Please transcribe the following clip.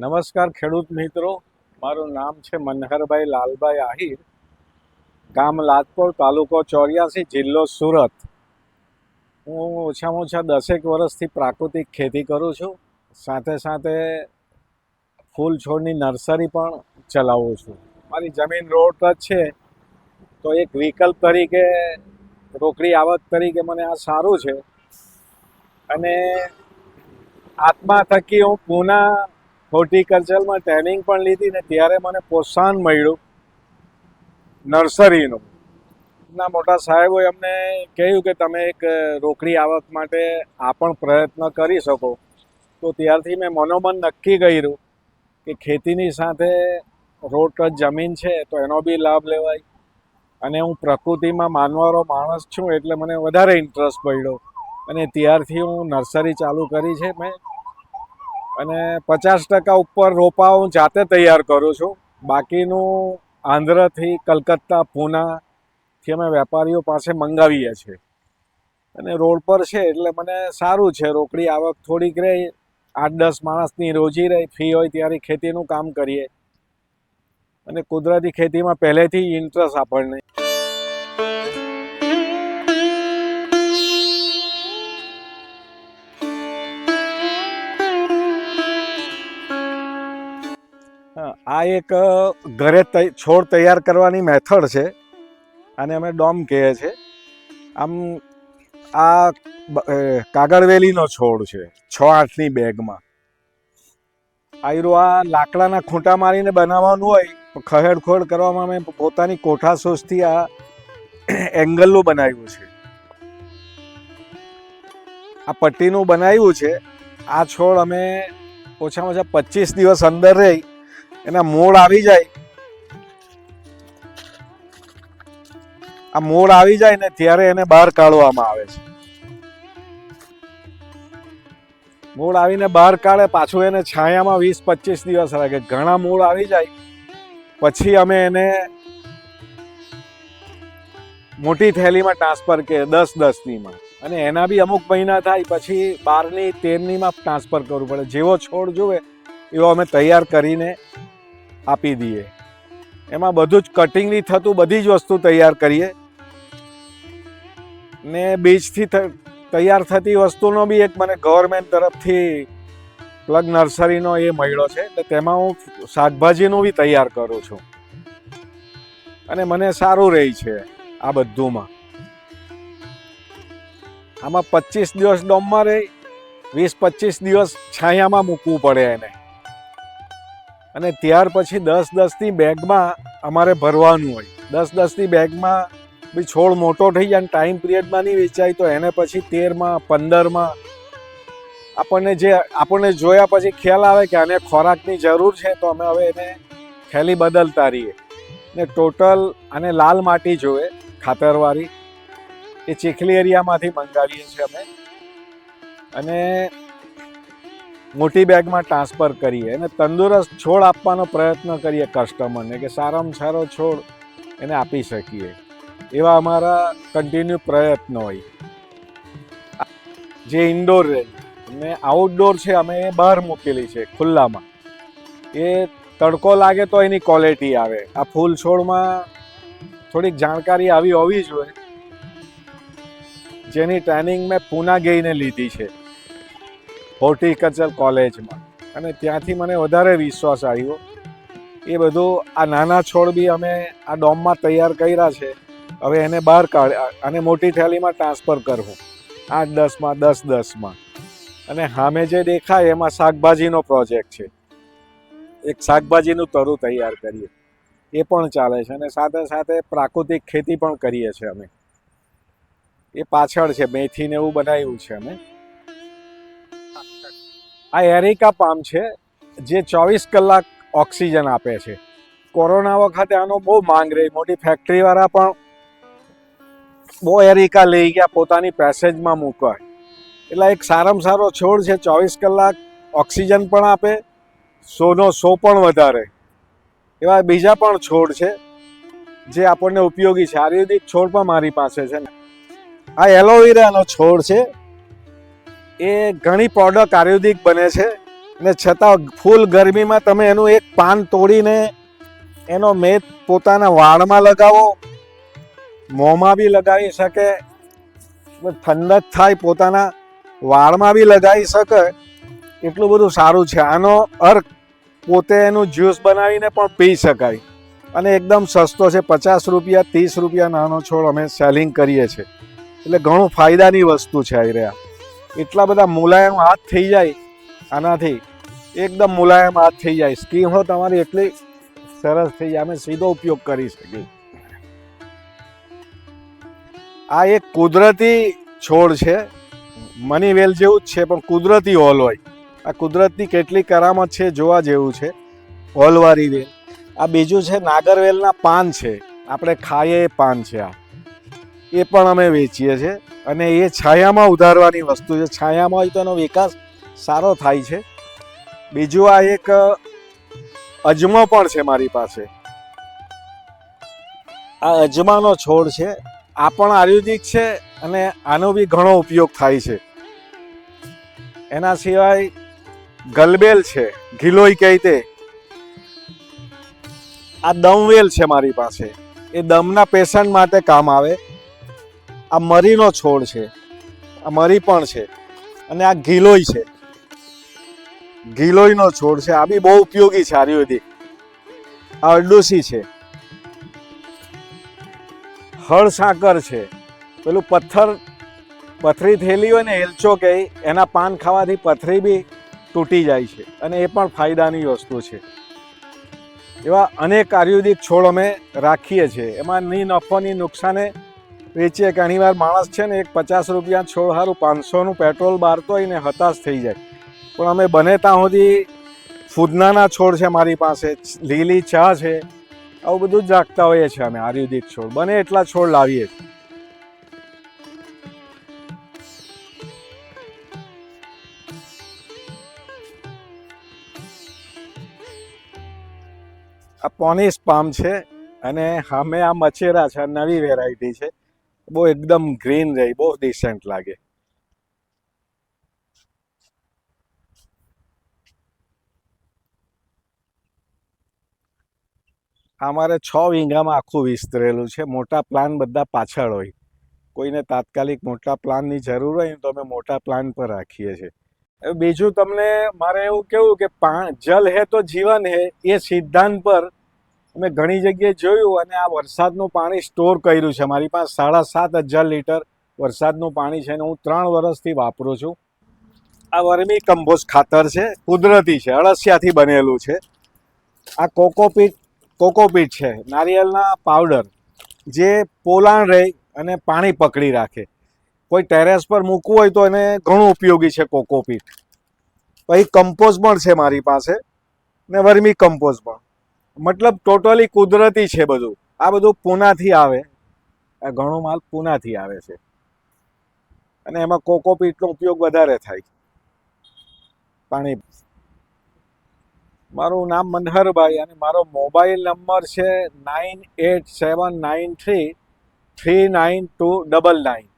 નમસ્કાર ખેડૂત મિત્રો. મારું નામ છે મનહરભાઈ લાલભાઈ આહિર. ગામ લાજપોર તાલુકો ચોર્યાસી, જિલ્લો સુરત. હું ઓછામાં ઓછા દસેક વર્ષથી પ્રાકૃતિક ખેતી કરું છું. સાથે સાથે ફૂલ છોડની નર્સરી પણ ચલાવું છું. મારી જમીન રોડ પર છે. તો એક વિકલ્પ તરીકે, રોકડી આવક તરીકે મને આ સારું છે. અને આત્મા થકી હું પૂના હોર્ટિકલ્ચરમાં ટ્રેનિંગ પણ લીધી ને ત્યારે મને પ્રોત્સાહન મળ્યું નર્સરીનું. ના મોટા સાહેબોએ અમને કહ્યું કે તમે એક રોકડી આવક માટે આ પણ પ્રયત્ન કરી શકો. તો ત્યારથી મેં મનોમન નક્કી કર્યું કે ખેતીની સાથે રોડ ટચ જમીન છે તો એનો બી લાભ લેવાય. અને હું પ્રકૃતિમાં માનવારો માણસ છું એટલે મને વધારે ઇન્ટરેસ્ટ પડ્યો. અને ત્યારથી હું નર્સરી ચાલુ કરી છે મેં. અને પચાસ ટકા ઉપર રોપા હું જાતે તૈયાર કરું છું. બાકીનું આંધ્રથી કલકત્તા પૂનાથી અમે વેપારીઓ પાસે મંગાવીએ છીએ. અને રોડ પર છે એટલે મને સારું છે, રોકડી આવક થોડીક રહે, આઠ દસ માણસની રોજી રહે ફી હોય ત્યારે ખેતીનું કામ કરીએ. અને કુદરતી ખેતીમાં પહેલેથી ઇન્ટરેસ્ટ આપણને. આ એક ઘરે છોડ તૈયાર કરવાની મેથડ છે અને અમે ડોમ કહીએ છીએ. આમ, આ કાગળવેલીનો છોડ છે છ આઠની બેગમાં. આયરો આ લાકડાના ખૂંટા મારીને બનાવવાનું હોય ખહેડખોડ કરવામાં અમે પોતાની કોઠાસોસથી આ એંગલનું બનાવ્યું છે. આ પટ્ટીનું બનાવ્યું છે. આ છોડ અમે ઓછામાં ઓછા પચીસ દિવસ અંદર રહી એના મૂળ આવી જાય. આ મૂળ આવી જાય ને ત્યારે એને બહાર કાઢવામાં આવે છે. મૂળ આવીને બહાર કાઢે, પાછું એને છાયામાં વીસ પચીસ દિવસ લાગે ઘણા મૂળ આવી જાય. પછી અમે એને મોટી થેલીમાં ટ્રાન્સફર કરીએ દસ દસનીમાં. અને એના બી અમુક મહિના થાય, પછી બારની તેરનીમાં ટ્રાન્સફર કરવું પડે. જેવો છોડ જોવે, એવો અમે તૈયાર કરીને આપી દઈએ. એમાં બધું જ કટિંગની થતું બધી જ વસ્તુ તૈયાર કરીએ. ને બીજથી તૈયાર થતી વસ્તુનો બી એક મને ગવર્મેન્ટ તરફથી પ્લગ નર્સરીનો એ મળ્યો છે, એટલે તેમાં હું શાકભાજીનું બી તૈયાર કરું છું. અને મને સારું રહે છે આ બધુંમાં. આમાં પચીસ દિવસ ડોમમાં રહી, વીસ પચીસ દિવસ છાયામાં મૂકવું પડે એને. અને ત્યાર પછી દસ દસની બેગમાં અમારે ભરવાનું હોય. દસ દસની બેગમાં બી છોડ મોટો થઈ જાય અને ટાઈમ પિરિયડમાં નહીં વેચાય તો એને પછી તેરમાં, પંદરમાં આપણને જે, આપણને જોયા પછી ખ્યાલ આવે કે આને ખોરાકની જરૂર છે તો અમે હવે એને થેલી બદલતા રહીએ ને ટોટલ આને લાલ માટી જોવે ખાતરવાળી. એ ચીખલી એરિયામાંથી મંગાવીએ છીએ અમે. અને મોટી બેગમાં ટ્રાન્સફર કરીએ અને તંદુરસ્ત છોડ આપવાનો પ્રયત્ન કરીએ કસ્ટમરને કે સારામાં સારો છોડ એને આપી શકીએ. એવા અમારા કન્ટિન્યુ પ્રયત્ન હોય. જે ઇન્ડોર ને આઉટડોર છે, અમે એ બહાર મૂકેલી છે, ખુલ્લામાં. એ તડકો લાગે તો એની ક્વોલિટી આવે. આ ફૂલ છોડમાં થોડીક જાણકારી આવી હોવી જોઈએ જેની ટ્રેનિંગ મેં પૂના ગઈને લીધી છે. હોર્ટિકલ્ચર કોલેજમાં. અને ત્યાંથી મને વધારે વિશ્વાસ આવ્યો. એ બધું આ નાના છોડ બી અમે આ ડોમમાં તૈયાર કર્યા છે. હવે એને બહાર કાઢ, અને મોટી થેલીમાં ટ્રાન્સફર કરવું. આઠ દસમાં, દસ દસમાં. અને સામે જે દેખાય એમાં શાકભાજીનો પ્રોજેક્ટ છે. એક શાકભાજીનું તરું તૈયાર કરીએ. એ પણ ચાલે છે અને સાથે સાથે પ્રાકૃતિક ખેતી પણ કરીએ છીએ અમે. એ પાછળ છે, મેથીને એવું બનાવ્યું છે અમે. આ એરિકા પામ છે, જે ચોવીસ કલાક ઓક્સિજન આપે છે. કોરોના વખતે આનો બહુ માંગ રહી. મોટી ફેક્ટરીવાળા પણ બહુ એરિકા લઈ ગયા, પોતાની પેસેજમાં મૂકવા. એટલે એક સારામાં સારો છોડ છે, ચોવીસ કલાક ઓક્સિજન પણ આપે, સોનો સો પણ વધારે. એવા બીજા પણ છોડ છે, જે આપણને ઉપયોગી છે. આયુર્વેદિક છોડ પણ મારી પાસે છે. આ એલોવેરાનો છોડ છે એ ઘણી પ્રોડક્ટ આયુર્વેદિક બને છે ને છતાં ફૂલ ગરમીમાં તમે એનું એક પાન તોડીને એનો મેદ પોતાના વાળમાં લગાવો, મોંમાં બી લગાવી શકે ઠંડક થાય પોતાના વાળમાં બી લગાવી શકે, એટલું બધું સારું છે. આનો અર્ક પોતે એનું જ્યુસ બનાવીને પણ પી શકાય. અને એકદમ સસ્તો છે, પચાસ રૂપિયા, ત્રીસ રૂપિયા નાનો છોડ અમે સેલિંગ કરીએ છીએ. એટલે ઘણું ફાયદાની વસ્તુ છે આ રહ્યા. એટલા બધા મુલાયમ હાથ થઈ જાય આનાથી. એકદમ મુલાયમ હાથ થઈ જાય. સ્કીમો તમારી એટલી સરસ થઈ જાય. અમે સીધો ઉપયોગ કરી શકીએ. આ એક કુદરતી છોડ છે. મની વેલ જેવું જ છે, પણ કુદરતી હોલ હોય. આ કુદરતની કેટલી કરામત છે જોવા જેવું છે. હોલવાળી વેલ. આ બીજું છે, નાગરવેલના પાન છે. આપણે ખાઈએ એ પાન છે આ. એ પણ અમે વેચીએ છીએ. અને એ છાયામાં ઉધારવાની વસ્તુ છે. છાયામાં હોય તો એનો વિકાસ સારો થાય છે. બીજું આ એક અજમો પણ છે મારી પાસે. આ અજમાનો છોડ છે. આ પણ આયુર્વેદિક છે અને આનો બી ઘણો ઉપયોગ થાય છે. એના સિવાય ગલબેલ છે. ગિલોય કહે તે. આ દમવેલ છે મારી પાસે. એ દમના પેશન્ટ માટે કામ આવે. આ મરીનો છોડ છે. આ મરી પણ છે. અને આ ગિલોય છે. ગિલોયનો છોડ છે. આ બી બહુ ઉપયોગી છે આયુર્વેદિક. આ અરડુસી છે. હળ સાકર છે. પેલું પથ્થર, પથરી થયેલી હોય ને, એલચો કે એના પાન ખાવાથી પથરી બી તૂટી જાય છે. અને એ પણ ફાયદાની વસ્તુ છે. એવા અનેક આયુર્વેદિક છોડ અમે રાખીએ છીએ. એમાં ની નફો, ની નુકસાને વેચીએ ઘણીવાર માણસ છે ને એક પચાસ રૂપિયા છોડ સારું પાંચસોનું પેટ્રોલ બારતો હોય ને હતાશ થઈ જાય. પણ અમે બને ત્યાં સુધી ફૂદનાના છોડ છે મારી પાસે, લીલી ચા છે, આવું બધું જ રાખતા હોઈએ છીએ અમે, આયુર્વેદિક છોડ. બને એટલા છોડ લાવીએ છીએ. આ પોનિસ પામ છે અને સામે આ મચેરા છે નવી વેરાયટી છે. બહુ એકદમ ગ્રીન રહે, બહુ ડિસેન્ટ લાગે. અમારે છ વીંગામાં આખું વિસ્તરેલું છે. મોટા પ્લાન બધા પાછળ હોય. કોઈને તાત્કાલિક મોટા પ્લાનની જરૂર હોય તો અમે મોટા પ્લાન પર રાખીએ છીએ. બીજું તમને મારે એવું કેવું કે પા, જલ હે તો જીવન હે, એ સિદ્ધાંત પર અમે ઘણી જગ્યાએ જોયું અને આ વરસાદનું પાણી સ્ટોર કર્યું છે. મારી પાસે સાડા સાત હજાર લીટર વરસાદનું પાણી છે અને હું ત્રણ વર્ષથી વાપરું છું. આ વર્મી કમ્પોઝ ખાતર છે, કુદરતી છે, અળસિયાથી બનેલું છે. આ કોકોપીટ કોકોપીટ છે, નારિયેળના પાવડર, જે પોલાણ રહે અને પાણી પકડી રાખે. કોઈ ટેરેસ પર મૂકવું હોય તો એને ઘણું ઉપયોગી છે કોકોપીટ પછી કમ્પોઝ પણ છે મારી પાસે ને વર્મી કમ્પોઝ પણ. મતલબ ટોટલી કુદરતી છે બધું. આ બધું પૂનાથી આવે. આ ઘણો માલ પૂનાથી આવે છે. અને એમાં કોકોપીટનો ઉપયોગ વધારે થાય. પાણી. મારું નામ મનહરભાઈ અને મારો મોબાઈલ નંબર છે nine eight seven nine three three nine two double nine.